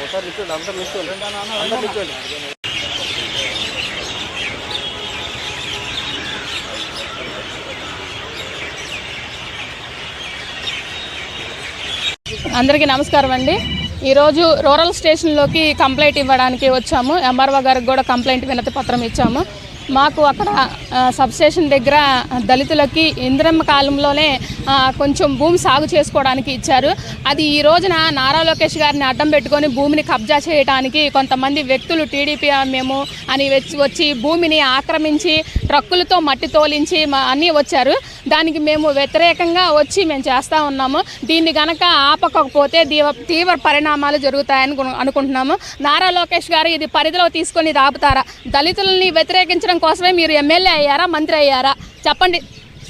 ఒకసారి అందరికీ నమస్కారం అండి. ఈరోజు రూరల్ స్టేషన్లోకి కంప్లైంట్ ఇవ్వడానికి వచ్చాము. ఎంఆర్ఓ గారికి కూడా కంప్లైంట్ వినతి పత్రం ఇచ్చాము. మాకు అక్కడ సబ్స్టేషన్ దగ్గర దళితులకి ఇంద్రమ్మ కాలంలోనే కొంచెం భూమి సాగు చేసుకోవడానికి ఇచ్చారు. అది ఈ రోజున నారా లోకేష్ గారిని అడ్డం పెట్టుకొని భూమిని కబ్జా చేయడానికి కొంతమంది వ్యక్తులు టీడీపీ మేము అని వచ్చి వచ్చి భూమిని ఆక్రమించి ట్రక్కులతో మట్టి తోలించి మా అన్నీ వచ్చారు. దానికి మేము వ్యతిరేకంగా వచ్చి మేము చేస్తూ ఉన్నాము. దీన్ని గనక ఆపకపోతే తీవ్ర తీవ్ర పరిణామాలు జరుగుతాయని అనుకుంటున్నాము. నారా లోకేష్ గారు ఇది పరిధిలో తీసుకొని ఇది ఆపుతారా దళితులని వ్యతిరేకించడం కోసమే మీరు ఎమ్మెల్యే అయ్యారా? మంత్రి అయ్యారా? చెప్పండి.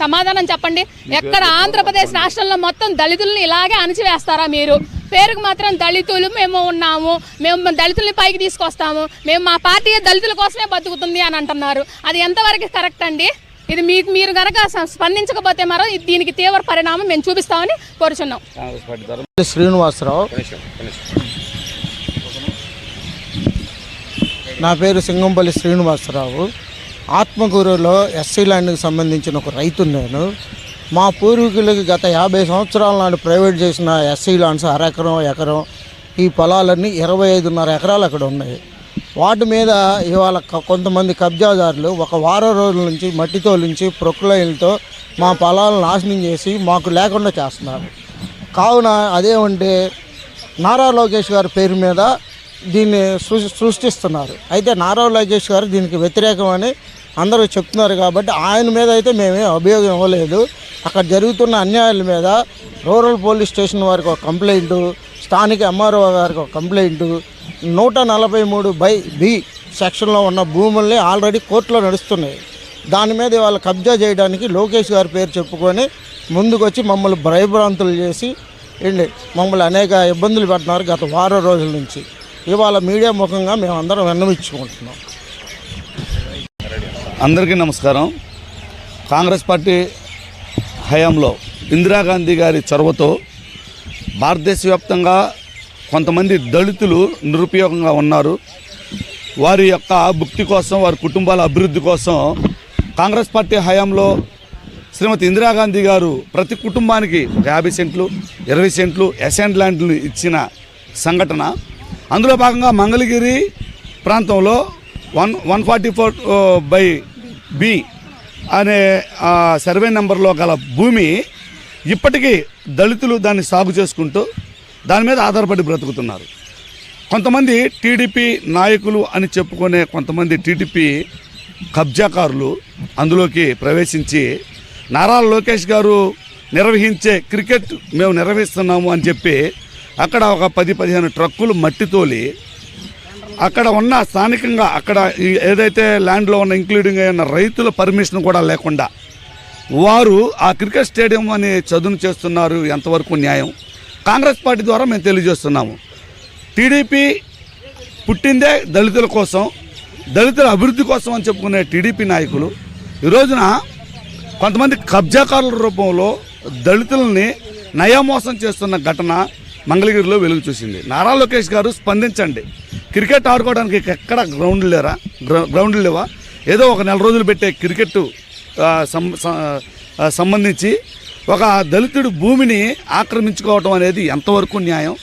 సమాధానం చెప్పండి. ఎక్కడ ఆంధ్రప్రదేశ్ రాష్ట్రంలో మొత్తం దళితుల్ని ఇలాగే అణిచివేస్తారా మీరు? పేరుకు మాత్రం దళితులు మేము ఉన్నాము. మేము దళితుల్ని పైకి తీసుకొస్తాము. మేము మా పార్టీ దళితుల కోసమే బతుకుతుంది అని అంటున్నారు. అది ఎంతవరకు కరెక్ట్ అండి? ఇది మీకు మీరు కనుక స్పందించకపోతే మరో దీనికి తీవ్ర పరిణామం మేము చూపిస్తామని కోరుచున్నాం. శ్రీనివాసరావు. నా పేరు సింగంపల్లి శ్రీనివాసరావు. ఆత్మకూరులో ఎస్సీ ల్యాండ్కి సంబంధించిన ఒక రైతు నేను మా పూర్వీకులకి గత యాభై సంవత్సరాల నాడు ప్రైవేట్ చేసిన ఎస్సీ ల్యాండ్స్ అరెకరం ఎకరం ఈ పొలాలన్నీ ఇరవై ఐదున్నర ఎకరాలు అక్కడ ఉన్నాయి. వాటి మీద ఇవాళ కొంతమంది కబ్జాదారులు ఒక వారం రోజుల నుంచి మట్టితో నుంచి ప్రొక్లైన్లతో మా పొలాలను నాశనం చేసి మాకు లేకుండా చేస్తున్నారు. కావున అదేమంటే నారా లోకేష్ గారి పేరు మీద దీన్ని సృ- సృష్టిస్తున్నారు. అయితే నారా లోకేష్ గారు దీనికి వ్యతిరేకమని అందరూ చెప్తున్నారు కాబట్టి ఆయన మీద అయితే మేమే అభియోగం ఇవ్వలేదు. అక్కడ జరుగుతున్న అన్యాయాల మీద రూరల్ పోలీస్ స్టేషన్ వారికి ఒక కంప్లైంట్ స్థానిక ఎంఆర్ఓ గారికి ఒక కంప్లైంట్ నూట నలభై మూడు బై బి సెక్షన్లో ఉన్న భూముల్ని ఆల్రెడీ కోర్టులో నడుస్తున్నాయి. దాని మీద వాళ్ళు కబ్జా చేయడానికి లోకేష్ గారి పేరు చెప్పుకొని ముందుకొచ్చి మమ్మల్ని భయభ్రాంతులు చేసి మమ్మల్ని అనేక ఇబ్బందులు పెడుతున్నారు గత వారం రోజుల నుంచి. ఇవాళ మీడియా ముఖంగా మేము అందరం విన్నవించుకుంటున్నాం. అందరికీ నమస్కారం. కాంగ్రెస్ పార్టీ హయాంలో ఇందిరాగాంధీ గారి చొరవతో భారతదేశ వ్యాప్తంగా కొంతమంది దళితులు నిరుపయోగంగా ఉన్నారు. వారి యొక్క భుక్తి కోసం వారి కుటుంబాల అభివృద్ధి కోసం కాంగ్రెస్ పార్టీ హయాంలో శ్రీమతి ఇందిరాగాంధీ గారు ప్రతి కుటుంబానికి ఒక యాభై సెంట్లు ఇరవై సెంట్లు ఎసెంట్ ల్యాండ్లు ఇచ్చిన సంఘటన అందులో భాగంగా మంగళగిరి ప్రాంతంలో one one forty four by B అనే సర్వే నెంబర్లో గల భూమి ఇప్పటికీ దళితులు దాన్ని సాగు చేసుకుంటూ దాని మీద ఆధారపడి బ్రతుకుతున్నారు. కొంతమంది టీడీపీ నాయకులు అని చెప్పుకునే కొంతమంది టీడీపీ కబ్జాకారులు అందులోకి ప్రవేశించి నారా లోకేష్ గారు నిర్వహించే క్రికెట్ మేము నిర్వహిస్తున్నాము అని చెప్పి అక్కడ ఒక పది పదిహేను ట్రక్కులు మట్టి తోలి అక్కడ ఉన్న స్థానికంగా అక్కడ ఏదైతే ల్యాండ్లో ఉన్న ఇంక్లూడింగ్ అయిన రైతుల పర్మిషన్ కూడా లేకుండా వారు ఆ క్రికెట్ స్టేడియం అని చదును చేస్తున్నారు ఎంతవరకు న్యాయం? కాంగ్రెస్ పార్టీ ద్వారా మేము తెలియజేస్తున్నాము. టీడీపీ పుట్టిందే దళితుల కోసం దళితుల అభివృద్ధి కోసం అని చెప్పుకునే టీడీపీ నాయకులు ఈ రోజున కొంతమంది కబ్జాకారుల రూపంలో దళితుల్ని నయామోసం చేస్తున్న ఘటన మంగళగిరిలో వెలుగు చూసింది. నారా లోకేష్ గారు స్పందించండి. క్రికెట్ ఆడుకోవడానికి ఎక్కడ గ్రౌండ్ లేరా? గ్రౌ- గ్రౌండ్లు లేవా? ఏదో ఒక నెల రోజులు పెట్టే క్రికెట్ సం- సంబంధించి ఒక దళితుడు భూమిని ఆక్రమించుకోవటం అనేది ఎంతవరకు న్యాయం?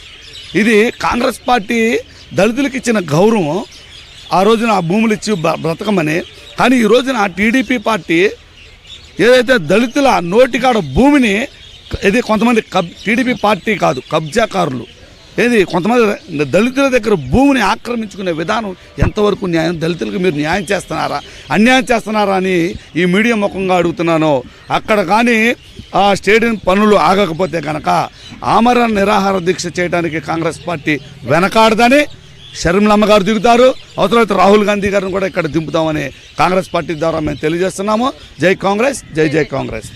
ఇది కాంగ్రెస్ పార్టీ దళితులకు ఇచ్చిన గౌరవం ఆ రోజున ఆ భూములు ఇచ్చి బ్రతకమని. కానీ ఈ రోజున టీడీపీ పార్టీ ఏదైతే దళితుల నోటికాడ భూమిని ఇది కొంతమంది కబ్ టీడీపీ పార్టీ కాదు కబ్జాకారులు. ఏది కొంతమంది దళితుల దగ్గర భూమిని ఆక్రమించుకునే విధానం ఎంతవరకు న్యాయం? దళితులకు మీరు న్యాయం చేస్తున్నారా? అన్యాయం చేస్తున్నారా అని ఈ మీడియా ముఖంగా అడుగుతున్నాను. అక్కడ కానీ ఆ స్టేడియం పనులు ఆగకపోతే కనుక ఆమరణ నిరాహార దీక్ష చేయడానికి కాంగ్రెస్ పార్టీ వెనకాడదని షర్మిలమ్మ గారు దిగుతారు. అవసరమైతే రాహుల్ గాంధీ గారిని కూడా ఇక్కడ దింపుతామని కాంగ్రెస్ పార్టీ ద్వారా మేము తెలియజేస్తున్నాము. జై కాంగ్రెస్ జై జై కాంగ్రెస్.